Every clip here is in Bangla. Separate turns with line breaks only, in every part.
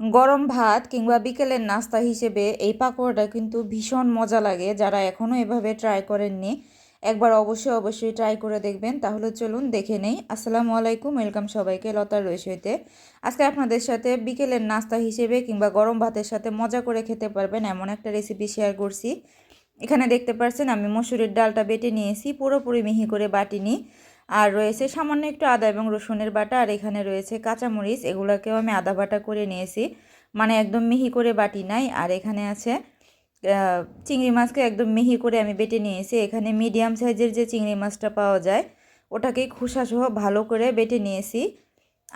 গরম ভাত কিংবা বিকেলের নাস্তা হিসেবে এই পাকোড়াটা কিন্তু ভীষণ মজা লাগে। যারা এখনও এভাবে ট্রাই করেননি, একবার অবশ্যই অবশ্যই ট্রাই করে দেখবেন। তাহলে চলুন দেখে নেই। আসসালামু আলাইকুম ওয়েলকাম সবাইকে লতার রয়েছে আজকে আপনাদের সাথে বিকেলের নাস্তা হিসেবে কিংবা গরম ভাতের সাথে মজা করে খেতে পারবেন এমন একটা রেসিপি শেয়ার করছি। এখানে দেখতে পাচ্ছেন আমি মসুরের ডালটা বেটে নিয়েছি, পুরোপুরি মিহি করে বাটিনি আর রয়েছে সামান্য একটু আদা এবং রসুনের বাটা, আর এখানে রয়েছে কাঁচামরিচ। এগুলোকেও আমি আদা বাটা করে নিয়েছি। মানে একদম মিহি করে বাটি নাই। আর এখানে আছে চিংড়ি মাছকে একদম মিহি করে আমি বেটে নিয়েছি। এখানে মিডিয়াম সাইজের যে চিংড়ি মাছটা পাওয়া যায়, ওটাকে খোসাসহ ভালো করে বেটে নিয়েছি।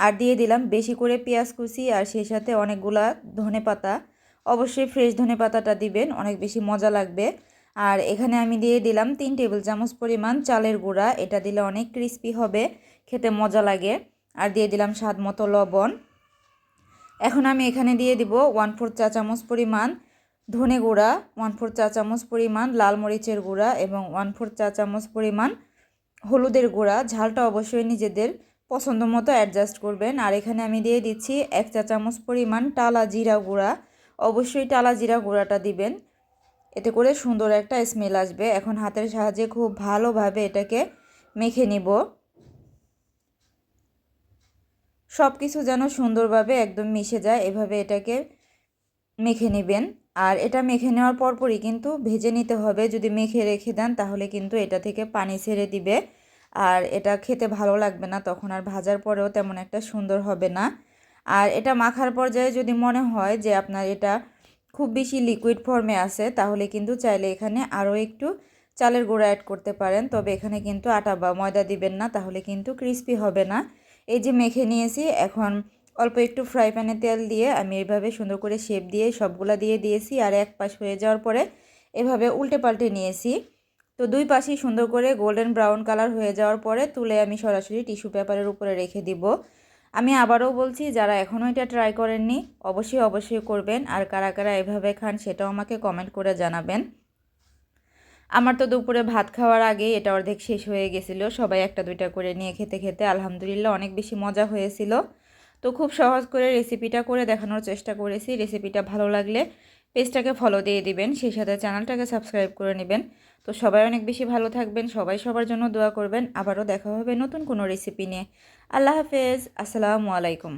আর দিয়ে দিলাম বেশি করে পেঁয়াজ কুচি, আর সেই সাথে অনেকগুলা ধনে পাতা অবশ্যই ফ্রেশ ধনে পাতাটা দিবেন, অনেক বেশি মজা লাগবে। আর এখানে আমি দিয়ে দিলাম তিন টেবিল চামচ পরিমাণ চালের গুঁড়া। এটা দিলে অনেক ক্রিস্পি হবে, খেতে মজা লাগে। আর দিয়ে দিলাম স্বাদ মতো লবণ। এখন আমি এখানে দিয়ে দিব ওয়ান ফোর চা চামচ পরিমাণ ধনে গুঁড়া, ওয়ান ফোর চা চামচ পরিমাণ লাল মরিচের গুঁড়া এবং ওয়ান ফোর চা চামচ পরিমাণ হলুদের গুঁড়া। ঝালটা অবশ্যই নিজেদের পছন্দ মতো অ্যাডজাস্ট করবেন। আর এখানে আমি দিয়ে দিচ্ছি এক চা চামচ পরিমাণ টালা জিরা গুঁড়া। অবশ্যই টালা জিরা গুঁড়াটা দিবেন। এতে করে সুন্দর একটা স্মেল আসবে। এখন হাতের সাহায্যে খুব ভালোভাবে এটাকে মেখে নিব। সব কিছু যেন সুন্দরভাবে একদম মিশে যায়, এভাবে এটাকে মেখে নেবেন। আর এটা মেখে নেওয়ার পরপরই কিন্তু ভেজে নিতে হবে। যদি মেখে রেখে দেন, তাহলে কিন্তু এটা থেকে পানি ছেড়ে দিবে। আর এটা খেতে ভালো লাগবে না, তখন আর ভাজার পরেও তেমন একটা সুন্দর হবে না। আর এটা মাখার পর্যায়ে যদি মনে হয় যে আপনার এটা খুব বেশি লিকুইড ফর্মে আছে, তাহলে কিন্তু চাইলে এখানে আরও একটু চালের গুঁড়া অ্যাড করতে পারেন। তবে এখানে কিন্তু আটা বা ময়দা দিবেন না, তাহলে কিন্তু ক্রিস্পি হবে না। এই যে মেখে নিয়েছি, এখন অল্প একটু ফ্রাই প্যানে তেল দিয়ে আমি এইভাবে সুন্দর করে শেপ দিয়ে সবগুলা দিয়ে দিয়েছি আর এক পাশ হয়ে যাওয়ার পরে এভাবে উল্টে পাল্টে নিয়েছি। তো দুই পাশেই সুন্দর করে গোল্ডেন ব্রাউন কালার হয়ে যাওয়ার পরে তুলে আমি সরাসরি টিস্যু পেপারের উপরে রেখে দিব। আমি আবারও বলছি, যারা এখনও এটা ট্রাই করেননি, অবশ্যই অবশ্যই করবেন। আর কারা কারা এভাবে খান সেটাও আমাকে কমেন্ট করে জানাবেন। আমার তো দুপুরে ভাত খাওয়ার আগে এটা অর্ধেক শেষ হয়ে গেছিল। সবাই একটা দুইটা করে নিয়ে খেতে খেতে আলহামদুলিল্লাহ অনেক বেশি মজা হয়েছিল। তো খুব সহজ করে রেসিপিটা করে দেখানোর চেষ্টা করেছি। রেসিপিটা ভালো লাগলে পেজটাকে ফলো দিয়ে দিবেন, সেই সাথে চ্যানেলটাকে সাবস্ক্রাইব করে নেবেন। তো সবাই অনেক বেশি ভালো থাকবেন, সবাই সবার জন্য দোয়া করবেন। আবারও দেখা হবে নতুন কোনো রেসিপি নিয়ে। আল্লাহ হাফেজ, আসসালামু আলাইকুম।